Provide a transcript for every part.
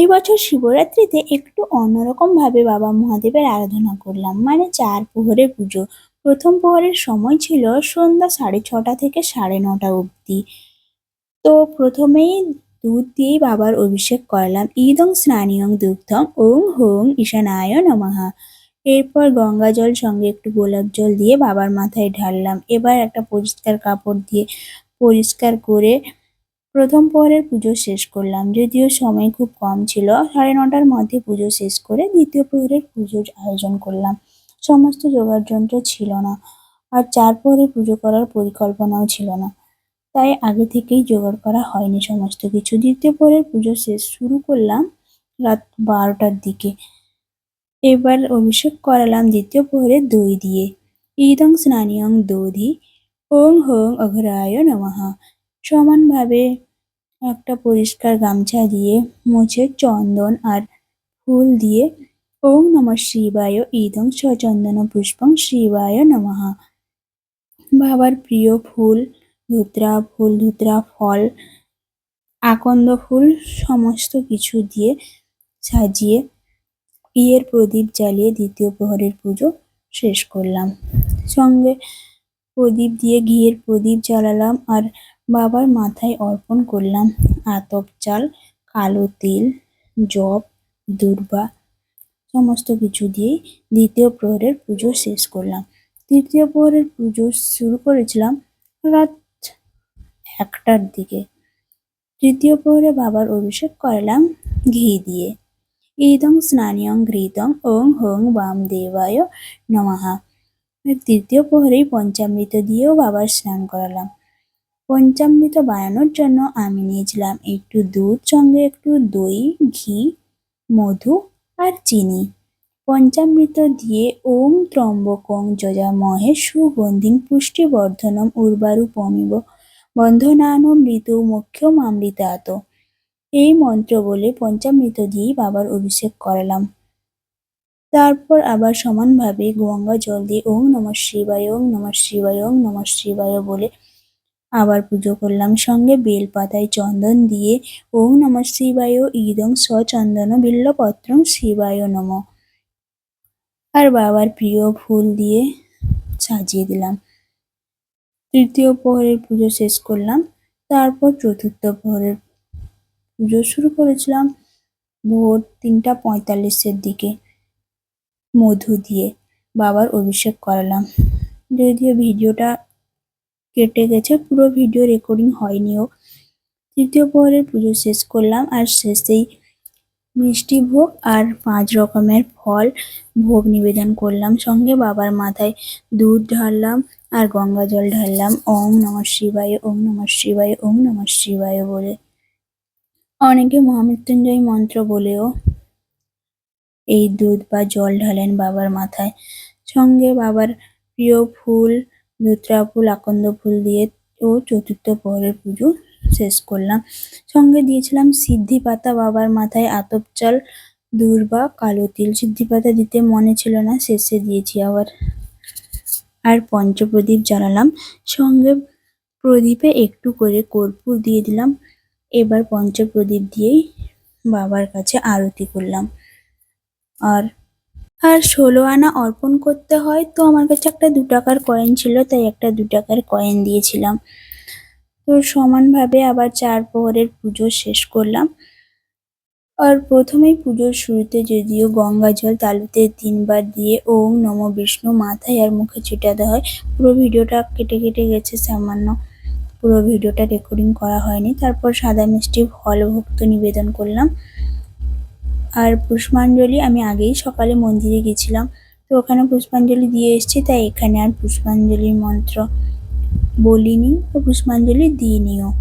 এই বছর শিবরাত্রিতে একটু অন্যরকম ভাবে বাবা মহাদেবের আরাধনা করলাম। মানে চার প্রহরে পুজো। প্রথম প্রহরের সময় ছিল সন্ধ্যা সাড়ে ছটা থেকে সাড়ে নটা অবধি। তো প্রথমেই দুধ দিয়েই বাবার অভিষেক করালাম। ইদং স্নানিয়ং দুগ্ধং, ওং হোং ঈশানায় নমঃ। এরপর গঙ্গা জল সঙ্গে একটু গোলাপ জল দিয়ে বাবার মাথায় ঢাললাম। এবার একটা পরিষ্কার কাপড় দিয়ে পরিষ্কার করে প্রথম পরের পুজো শেষ করলাম, যদিও সময় খুব কম ছিল। সাড়ে নটার মধ্যে পুজো শেষ করে দ্বিতীয় প্রহরের পুজোর আয়োজন করলাম। সমস্ত জোগাড় যন্ত্র ছিল না, আর চার পরে পুজো করার পরিকল্পনাও ছিল না। তাই আগে থেকেই জোগাড় করা হয়নি সমস্ত কিছু। দ্বিতীয় পরের পুজো শেষ শুরু করলাম রাত বারোটার দিকে। এবার অভিষেক করালাম দ্বিতীয় প্রহরে দই দিয়ে। ইদং স্নানিয়ং দধি, ওং হোং অঘরায় নমঃ। সমানভাবে একটা পরিষ্কার গামছা দিয়ে মুছে চন্দন আর ফুল দিয়ে ওং নমঃ শিবায় ইদং সচন্দন পুষ্পং শিবায় নমঃ। বাবার প্রিয় ফুল, ধুতরা ফুল, ধুতরা ফল, আকন্দ ফুল সমস্ত কিছু দিয়ে সাজিয়ে ঘিয়ের প্রদীপ জ্বালিয়ে দ্বিতীয় প্রহরের পুজো শেষ করলাম। সঙ্গে প্রদীপ দিয়ে ঘিয়ের প্রদীপ জ্বালালাম আর বাবার মাথায় অর্পণ করলাম। আতপ চাল, কালো তিল জব দুর্বা সমস্ত কিছু দিয়ে দ্বিতীয় প্রহরের পুজো শেষ করলাম। তৃতীয় প্রহরের পুজো শুরু করেছিলাম রাত একটার দিকে। তৃতীয় প্রহরে বাবার অভিষেক করালাম ঘি দিয়ে। ইদং স্নানিয়ং ঘৃতং ওং হোং বাম দেবায় নমাহা তৃতীয় প্রহরেই পঞ্চামৃত দিয়েও বাবার স্নান করালাম। পঞ্চামৃত বানানোর জন্য আমি নিয়েছিলাম একটু দুধ, সঙ্গে একটু দই, ঘি, মধু আর চিনি। পঞ্চামৃত দিয়ে ওম ত্রম্বকং যজামহে সুগন্ধিং পুষ্টিবর্ধনম উর্বারুপমিব বন্ধনানম ঋতু মুখ্যম আমৃতাত এই মন্ত্র বলে পঞ্চামৃত দিয়েই বাবার অভিষেক করালাম। তারপর আবার সমানভাবে গঙ্গা জল দিয়ে ওং নম শিবায়, ওং নম শিবায়, ওং নম শিবায় বলে আবার পুজো করলাম। সঙ্গে বেল পাতায় চন্দন দিয়ে ওং নম শিবায় ইদং সচন্দন বিল্লপত্রং শিবায় নম। আর বাবার প্রিয় ফুল দিয়ে সাজিয়ে দিলাম। তৃতীয় প্রহরের পুজো শেষ করলাম। তারপর চতুর্থ প্রহরের পুজো শুরু করেছিলাম ভোর তিনটা পঁয়তাল্লিশের দিকে মধু দিয়ে। বাবার অভিষেক করালাম। যদিও ভিডিওটা কেটে গেছে, পুরো ভিডিও রেকর্ডিং হয়নিও তৃতীয় প্রহরের পুজো শেষ করলাম, আর শেষেই মিষ্টি ভোগ আর পাঁচ রকমের ফল ভোগ নিবেদন করলাম। সঙ্গে বাবার মাথায় দুধ ঢাললাম আর গঙ্গা জল ঢাললাম। ওম নম শিবায় ওং নম শিবায় ওং নম শিবায় বলে। অনেকে মহামৃত্যুঞ্জয় মন্ত্র বলেও এই দুধ বা জল ঢালেন বাবার মাথায়। সঙ্গে বাবার প্রিয় ফুল ধুতরা ফুল আকন্দ ফুল দিয়ে ও চতুর্থ প্রহরের পুজো শেষ করলাম। সঙ্গে দিয়েছিলাম সিদ্ধি পাতা বাবার মাথায় আতপ চাল দূর্বা কালো তিল। সিদ্ধি পাতা দিতে মনে ছিল না, শেষে দিয়েছি আবার। আর পঞ্চপ্রদীপ জ্বালালাম। সঙ্গে প্রদীপে একটু করে কর্পূর দিয়ে দিলাম। এবার পঞ্চপ্রদীপ দিয়েই বাবার কাছে আরতি করলাম। আর আর ষোলো আনা অর্পণ করতে হয়, তো আমার কাছে একটা দু টাকার কয়েন ছিল, তাই একটা দু টাকার কয়েন দিয়েছিলাম। তো সমানভাবে আবার চার প্রহরের পুজো শেষ করলাম। আর প্রথমেই পুজোর শুরুতে যদিও গঙ্গা জল তালুতে তিনবার দিয়ে ওম নম বিষ্ণু মাথায় আর মুখে ছিটাতে হয়, পুরো ভিডিওটা কেটে কেটে গেছে, সামান্য পুরো ভিডিওটা রেকর্ডিং করা হয়নি। তারপর সাদা মিষ্টি ফল ভক্ত নিবেদন করলাম। আর পুষ্পাঞ্জলি আমি আগেই সকালে মন্দিরে গেছিলাম। তো ওখানে পুষ্পাঞ্জলি দিয়ে এসেছি, তাই এখানে আর পুষ্পাঞ্জলির মন্ত্র বলিনি ও পুষ্পাঞ্জলি দিইনিও।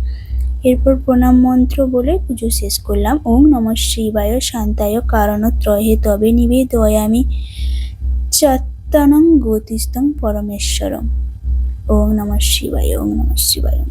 এরপর প্রণাম মন্ত্র বলে পুজো শেষ করলাম। ওম নম শিবায় শান্তায় কারণ ত্রহে তবে নিবেদয়ামি চত্তনং গতিস্তং পরমেশ্বরম। ওম নম শিবায়, ওম নম শিবায়।